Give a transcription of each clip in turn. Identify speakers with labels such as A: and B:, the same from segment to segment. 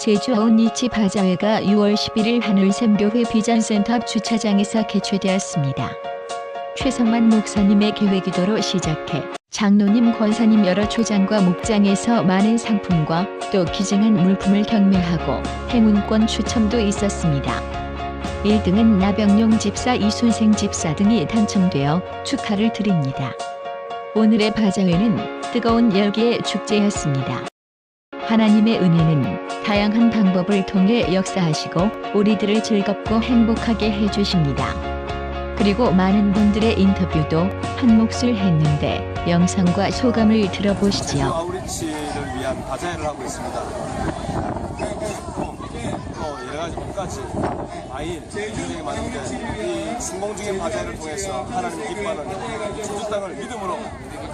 A: 제주 아웃리치 바자회가 6월 11일 하늘샘교회 비전센터 앞 주차장에서 개최되었습니다. 최성만 목사님의 계획기도로 시작해 장로님 권사님 여러 초장과 목장에서 많은 상품과 또 기증한 물품을 경매하고 행운권 추첨도 있었습니다. 1등은 나병용 집사 이순생 집사 등이 당첨되어 축하를 드립니다. 오늘의 바자회는 뜨거운 열기의 축제였습니다. 하나님의 은혜는 다양한 방법을 통해 역사하시고 우리들을 즐겁고 행복하게 해주십니다. 그리고 많은 분들의 인터뷰도 한 몫을 했는데 영상과 소감을 들어보시지요.
B: 아우리치를 위한 바자회를 하고 있습니다. 또, 또 여러 가지 과일 굉장히 많은데 이 성공 중인 바자회를 통해서 하나님의 기뻐하는 주주 땅을 믿음으로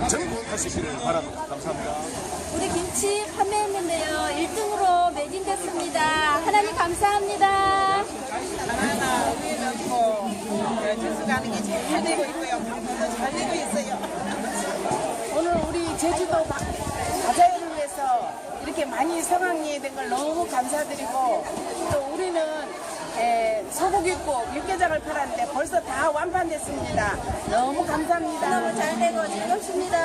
B: 정복하시기를 바랍니다. 감사합니다.
C: 우리 김치 판매했는데요. 1등으로 매진됐습니다. 하나님 감사합니다.
D: 하나 우리는 뭐 주스 가는 게 잘 되고 있고요. 물건도 잘 되고 있어요. 오늘 우리 제주도 바- 바자회를 위해서 이렇게 많이 성황리에 된 걸 너무 감사드리고 또 우리는 에, 소고기 국 육개장을 팔았는데 벌써 다 완판됐습니다. 너무 감사합니다. 너무 잘 되고 즐겁습니다.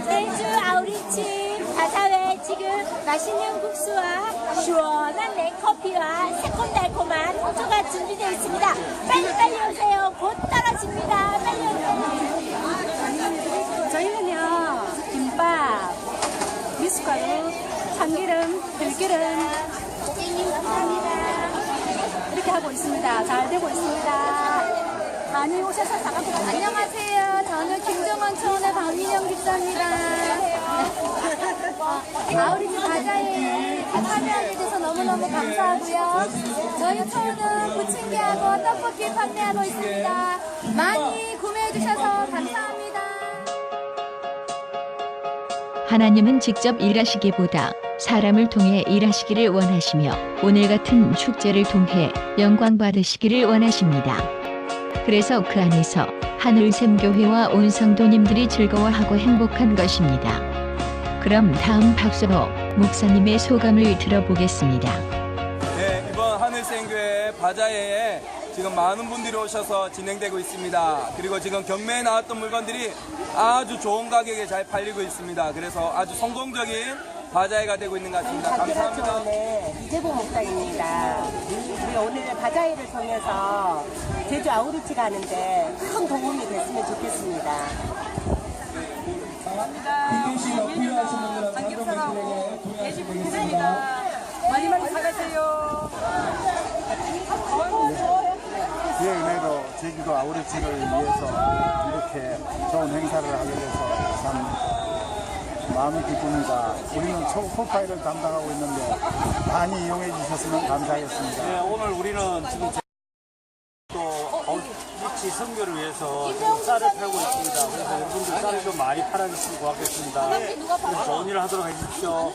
C: 제주 아우리치 바사회 지금 맛있는 국수와 시원한 냉커피와 새콤달콤한 호주가 준비되어 있습니다. 빨리 빨리 오세요. 곧 떨어집니다. 빨리 오세요. 저희는요, 김밥, 미숫가루, 참기름, 들기름. 이렇게 하고 있습니다. 잘 되고 있습니다. 많이 오셔서 가세요. 안녕하세요. 저는 김정원 초원의 박민영 집사입니다. 아우리집 바자회에 참여하게 돼서 너무너무 감사하고요. 저희 초원은 부침개하고 떡볶이 판매하고 있습니다. 많이 구매해주셔서 감사합니다.
A: 하나님은 직접 일하시기보다 사람을 통해 일하시기를 원하시며 오늘 같은 축제를 통해 영광 받으시기를 원하십니다. 그래서 그 안에서 하늘샘 교회와 온 성도님들이 즐거워하고 행복한 것입니다. 그럼 다음 박수로 목사님의 소감을 들어보겠습니다.
B: 네, 이번 하늘생교회 바자회에 지금 많은 분들이 오셔서 진행되고 있습니다. 그리고 지금 경매에 나왔던 물건들이 아주 좋은 가격에 잘 팔리고 있습니다. 그래서 아주 성공적인 바자회가 되고 있는 것 같습니다. 감사합니다.
E: 네, 이재봉 목사입니다. 우리가 오늘 바자회를 통해서 제주 아우리치 가는데 큰 도움이 됐으면 좋겠습니다.
D: 많이 많이 사가세요.
F: 주의 은혜로 제주도 아우리치를 위해서 이렇게 좋은 행사를 하게 돼서 참 마음이 기쁩니다. 우리는 초 프로파일을 담당하고 있는데 많이 이용해 주셨으면 감사하겠습니다.
G: 네, 오늘 우리는 지금 제- 또 어리치 선교를 위해서 지금 쌀을 팔고 있습니다. 그래서 여러분들 쌀을 좀 많이 팔아주시면 고맙겠습니다. 그래서 좋은 일을 하도록 해주십시오.